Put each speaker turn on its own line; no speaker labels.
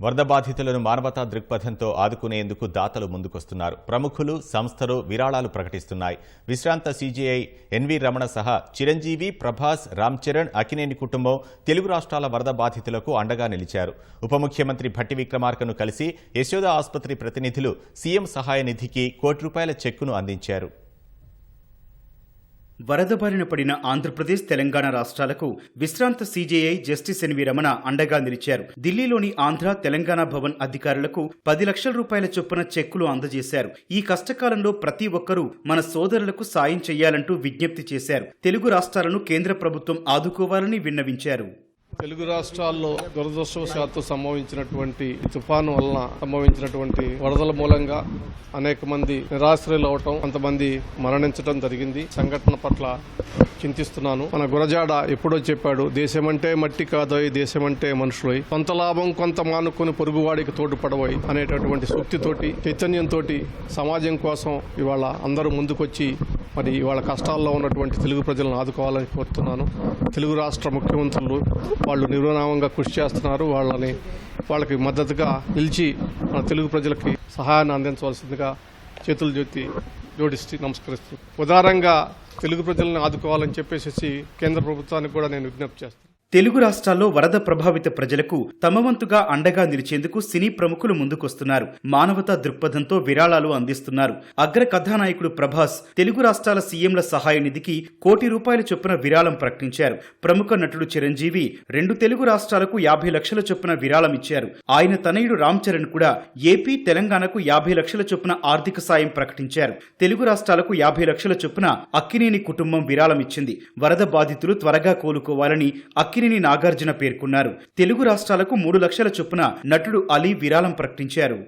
వరద బాధితులను మానవతా దృక్పథంతో ఆదుకునేందుకు దాతలు ముందుకొస్తున్నారు. ప్రముఖులు సంస్థలు విరాళాలు ప్రకటిస్తున్నాయి. విశ్రాంత సీజీఐ ఎన్వి రమణ సహా చిరంజీవి ప్రభాస్ రామ్ చరణ్ అకినేని కుటుంబం తెలుగు రాష్ట్రాల వరద బాధితులకు అండగా నిలిచారు. ఉప ముఖ్యమంత్రి భట్టి విక్రమార్కను కలిసి యశోద ఆసుపత్రి ప్రతినిధులు సీఎం సహాయ నిధికి కోటి రూపాయల చెక్కును అందించారు.
వరద బారిన పడిన ఆంధ్రప్రదేశ్ తెలంగాణ రాష్ట్రాలకు విశ్రాంత సీజేఐ జస్టిస్ ఎన్వి రమణ అండగా నిలిచారు. ఢిల్లీలోని ఆంధ్ర తెలంగాణ భవన్ అధికారులకు పది లక్షల రూపాయల చొప్పున చెక్కులు అందజేశారు. ఈ కష్టకాలంలో ప్రతి ఒక్కరూ మన సోదరులకు సాయం చేయాలంటూ విజ్ఞప్తి చేశారు. తెలుగు రాష్ట్రాలను కేంద్ర ప్రభుత్వం ఆదుకోవాలని విన్నవించారు.
తెలుగు రాష్ట్రాల్లో దురదృష్టవశాత్తు సంభవించినటువంటి తుఫాను వలన సంభవించినటువంటి వరదల మూలంగా అనేక మంది నిరాశ్రయులు అవటం కొంతమంది మరణించడం జరిగింది. సంఘటన పట్ల చింతిస్తున్నాను. మన గురజాడ ఎప్పుడో చెప్పాడు దేశమంటే మట్టి కాదోయ్ దేశమంటే మనుషులోయ్. కొంత లాభం కొంత మానుకొని పొరుగువాడికి తోడ్పడబోయ్ అనేటటువంటి సూక్తితోటి చైతన్యంతో సమాజం కోసం ఇవాళ అందరూ ముందుకొచ్చి మరి వాళ్ళ కష్టాల్లో ఉన్నటువంటి తెలుగు ప్రజలను ఆదుకోవాలని కోరుతున్నాను. తెలుగు రాష్ట్ర ముఖ్యమంత్రులు వాళ్ళు నిర్విరామంగా కృషి చేస్తున్నారు. వాళ్ళని వాళ్ళకి మద్దతుగా నిలిచి మన తెలుగు ప్రజలకి సహాయాన్ని అందించవలసిందిగా చేతులు జోతి జోడిస్తూ నమస్కరిస్తూ ఉదారంగా తెలుగు ప్రజలను ఆదుకోవాలని చెప్పేసి కేంద్ర ప్రభుత్వానికి కూడా నేను విజ్ఞప్తి చేస్తాను
తెలుగు రాష్ట్రాల్లో వరద ప్రభావిత ప్రజలకు తమ వంతుగా అండగా నిలిచేందుకు సినీ ప్రముఖులు ముందుకొస్తున్నారు. మానవతా దృక్పథంతో విరాళాలు అందిస్తున్నారు. అగ్ర కథానాయకుడు ప్రభాస్ తెలుగు రాష్ట్రాల సీఎంల సహాయ నిధికి కోటి రూపాయల చొప్పున విరాళం ప్రకటించారు. ప్రముఖ నటుడు చిరంజీవి రెండు తెలుగు రాష్ట్రాలకు యాభై లక్షల చొప్పున విరాళం ఇచ్చారు. ఆయన తనయుడు రామ్ చరణ్ కూడా ఏపీ తెలంగాణకు యాభై లక్షల చొప్పున ఆర్థిక సాయం ప్రకటించారు. తెలుగు రాష్ట్రాలకు యాభై లక్షల చొప్పున అక్కినేని కుటుంబం విరాళం ఇచ్చింది. వరద బాధితులు త్వరగా కోలుకోవాలని అక్కినేని నాగార్జున పేర్కొన్నారు. తెలుగు రాష్ట్రాలకు మూడు లక్షల చొప్పున నటుడు అలీ విరాళం ప్రకటించారు.